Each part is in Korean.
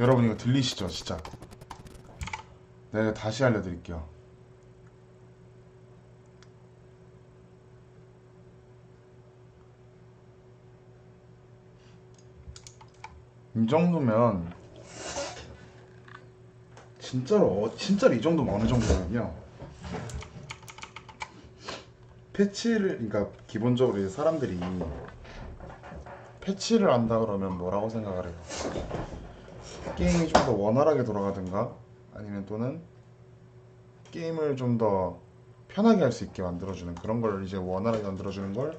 여러분 이거 들리시죠 진짜? 내가 다시 알려드릴게요. 이 정도면 진짜로 어, 진짜로 이 정도면 어느 정도냐면요. 패치를 그러니까 기본적으로 사람들이 패치를 한다 그러면 뭐라고 생각을 해요 게임이 좀 더 원활하게 돌아가든가 아니면 또는 게임을 좀 더 편하게 할 수 있게 만들어주는 그런 걸 이제 원활하게 만들어주는 걸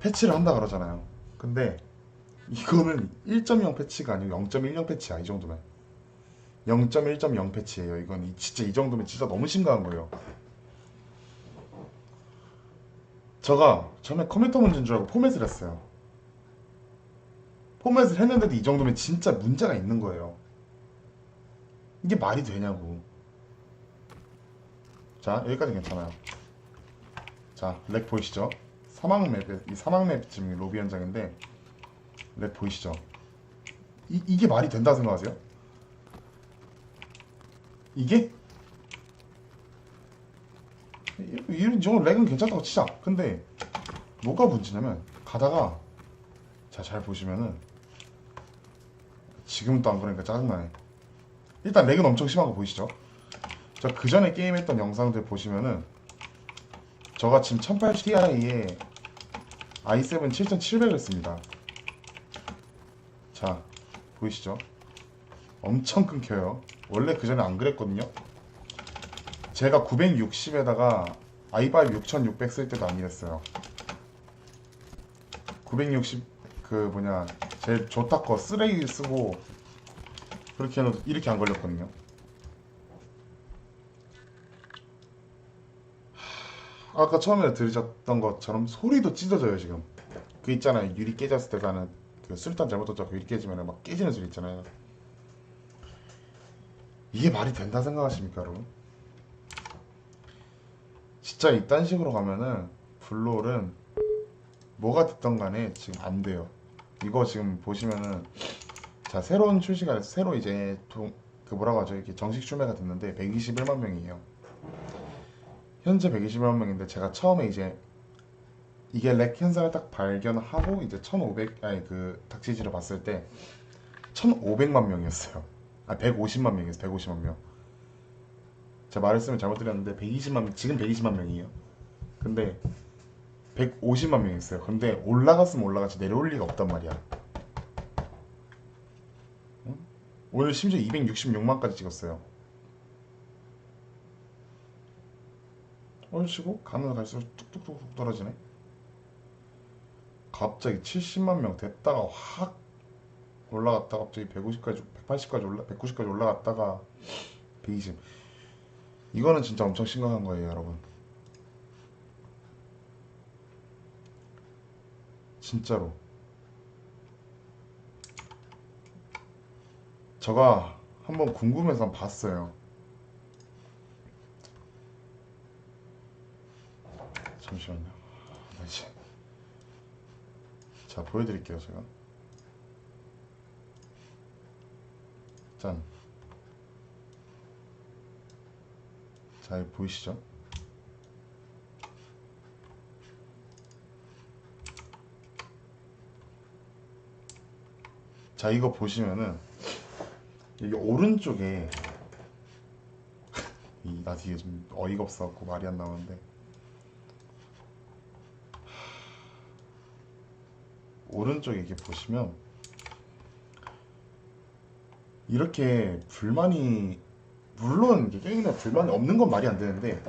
패치를 한다 그러잖아요. 근데 이거는 1.0 패치가 아니고 0.10 패치야 이 정도면. 0.1.0 패치예요 이건. 이- 진짜 이 정도면 진짜 너무 심각한 거예요. 제가 처음에 컴퓨터 문제인 줄 알고 포맷을 했어요 포맷을 했는데도 이 정도면 진짜 문제가 있는 거예요. 이게 말이 되냐고. 자 여기까지 괜찮아요. 자 렉 보이시죠? 사막 맵에 이 사막 맵 지금 로비 현장인데 렉 보이시죠? 이, 이게 말이 된다 생각하세요? 이게? 이- 이런 정도 렉은 괜찮다고 치자. 근데 뭐가 문제냐면 가다가 자 잘 보시면은 지금은 또안 그러니까 짜증나네. 일단 렉은 엄청 심한 거 보이시죠? 저 그전에 게임했던 영상들 보시면은 저가 지금 1080ti에 i7 7700을 씁니다. 자 보이시죠? 엄청 끊겨요. 원래 그 전에 안 그랬거든요. 제가 960에다가 i5 6600 쓸 때도 안 이랬어요. 960 그 뭐냐 제일 좋다 거 쓰레기 쓰고 그렇게 해도 이렇게 안 걸렸거든요. 하, 아까 처음에 들으셨던 것처럼 소리도 찢어져요 지금. 그 있잖아요. 유리 깨졌을 때 나는 그 술탄 잘못 던져서 유리 깨지면 막 깨지는 소리 있잖아요. 이게 말이 된다 생각하십니까 여러분? 진짜 이딴 식으로 가면은 블롤은 뭐가 됐던 간에 지금 안 돼요 이거 지금 보시면은 자 새로운 출시가 새로 이제 동, 그 뭐라고 하죠? 이렇게 정식 출매가 됐는데 121만 명이에요. 현재 121만 명인데 제가 처음에 이제 이게 렉 현상을 딱 발견하고 이제 1500 아니 그 닥치지를 봤을 때 1500만 명이었어요. 아 150만 명이었어요. 150만 명. 제가 말했으면 잘못 드렸는데 120만 명 지금 120만 명이에요. 근데 150만 명이었어요. 근데 올라갔으면 올라갔지 내려올 리가 없단 말이야. 응? 오늘 심지어 266만까지 찍었어요. 얼치고 가면 갈수록 뚝뚝뚝뚝 떨어지네. 갑자기 70만 명 됐다가 확 올라갔다가 갑자기 150까지 180까지 올라 190까지 올라갔다가 120 이거는 진짜 엄청 심각한 거예요 여러분 진짜로. 제가 한번 궁금해서 봤어요. 잠시만요. 아, 이제. 자 보여드릴게요 제가. 짠. 자, 이거 보이시죠? 자, 이거 보시면은 여기 오른쪽에 이, 나 뒤에 좀 어이가 없어갖고 말이 안 나오는데 오른쪽에 이렇게 보시면 이렇게 불만이 물론 게임에 불만이 없는 건 말이 안 되는데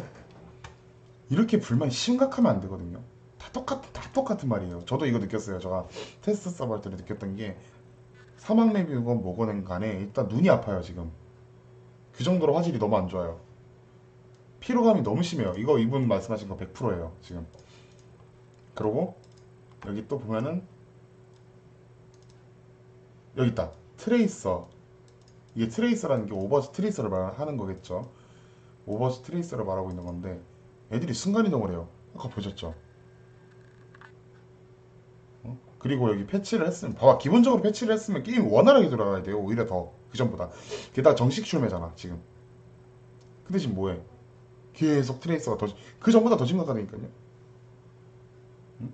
이렇게 불만이 심각하면 안 되거든요. 다 똑같 다 똑같은 말이에요. 저도 이거 느꼈어요. 제가 테스트 서버 할 때 느꼈던 게 사막 맵이건 뭐건 간에 일단 눈이 아파요 지금. 그 정도로 화질이 너무 안 좋아요. 피로감이 너무 심해요. 이거 이분 말씀하신 거 100%예요 지금. 그리고 여기 또 보면은 여기 있다 트레이서 이게 트레이서라는 게 오버워치 트레이서를 말하는 거겠죠. 오버워치 트레이서를 말하고 있는 건데 애들이 순간이동을 해요. 아까 보셨죠? 어? 그리고 여기 패치를 했으면 봐봐 기본적으로 패치를 했으면 게임 원활하게 돌아가야 돼요. 오히려 더 그전보다. 게다가 정식 출매잖아 지금. 근데 지금 뭐해? 계속 트레이서가 더 그 전보다 더 심각하다니까요. 응?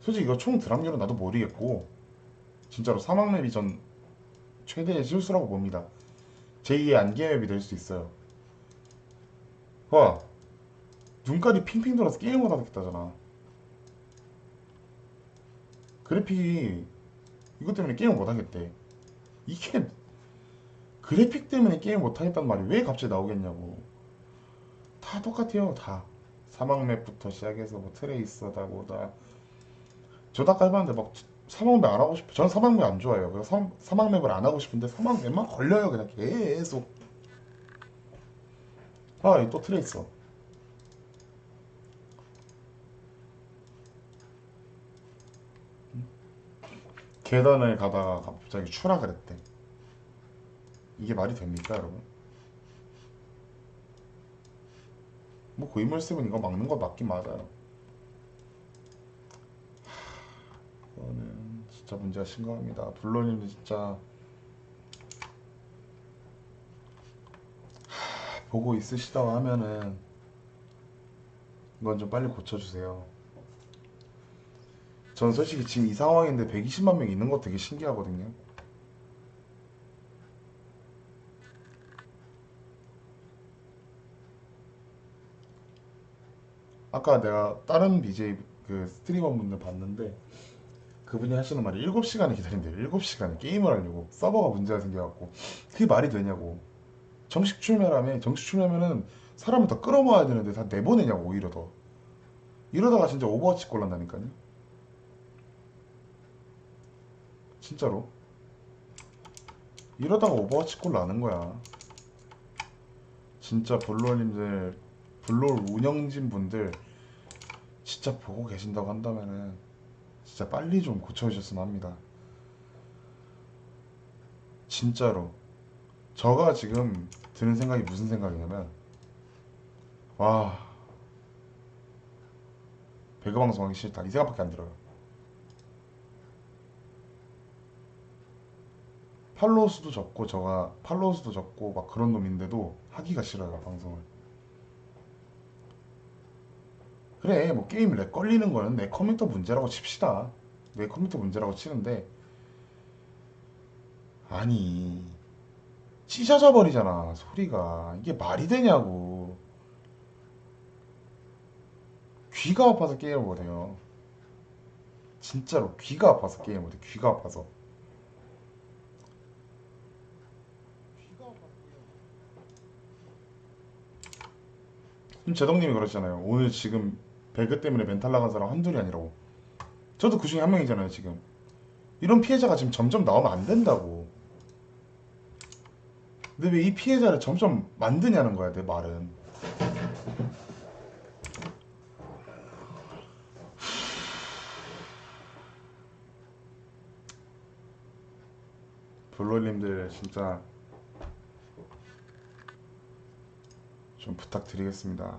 솔직히 이거 총 드랍률은 나도 모르겠고 진짜로 사막맵이 전 최대의 실수라고 봅니다. 제2의 안개맵이 될 수 있어요. 봐 눈깔이 핑핑 돌아서 게임 못하겠다잖아 그래픽이 이것 때문에 게임 못하겠대. 이게 그래픽 때문에 게임 못하겠단 말이 왜 갑자기 나오겠냐고. 다 똑같아요 다. 사막맵부터 시작해서 뭐 트레이서다 뭐다. 저다 깔봤는데 막 사막맵 안 하고 싶어 저는 사막맵 안 좋아해요. 그래서 사, 사막맵을 안 하고 싶은데 사막맵만 걸려요 그냥 계속. 아 여기 또 트레이서 계단을 가다가 갑자기 추락을 했대. 이게 말이 됩니까 여러분? 뭐 고인물 습은 이거 막는 거 맞긴 맞아요. 하, 이거는 진짜 문제가 심각합니다. 블로님 진짜 하, 보고 있으시다고 하면은 이건 좀 빨리 고쳐주세요 전 솔직히 지금 이 상황인데 120만 명 있는 거 되게 신기하거든요. 아까 내가 다른 BJ 그 스트리머 분들 봤는데 그분이 하시는 말이 7시간을 기다린대요. 7시간 게임을 하려고 서버가 문제가 생겨갖고 그게 말이 되냐고. 정식 출매라며 정식 출매면은 사람을 더 끌어모아야 되는데 다 내보내냐고 오히려 더. 이러다가 진짜 오버워치 꼴 난다니까요 진짜로? 이러다가 오버워치 꼴 나는 거야. 진짜 블루님들 블루 운영진 분들 진짜 보고 계신다고 한다면은 진짜 빨리 좀 고쳐주셨으면 합니다. 진짜로. 저가 지금 드는 생각이 무슨 생각이냐면 와. 배그 방송 하기 싫다. 이 생각밖에 안 들어요. 팔로우 수도 적고 저가 팔로우 수도 적고 막 그런 놈인데도 하기가 싫어요 방송을. 그래 뭐 게임 렉 걸리는 거는 내 컴퓨터 문제라고 칩시다. 내 컴퓨터 문제라고 치는데 아니 찢어져 버리잖아 소리가. 이게 말이 되냐고. 귀가 아파서 게임을 못해요. 진짜로 귀가 아파서 게임을 못해 귀가 아파서 제동님이 그러잖아요 오늘 지금 배그 때문에 멘탈 나간 사람 한둘이 아니라고. 저도 그 중에 한 명이잖아요, 지금. 이런 피해자가 지금 점점 나오면 안 된다고. 근데 왜 이 피해자를 점점 만드냐는 거야, 내 말은. 블로님들 진짜 좀 부탁드리겠습니다.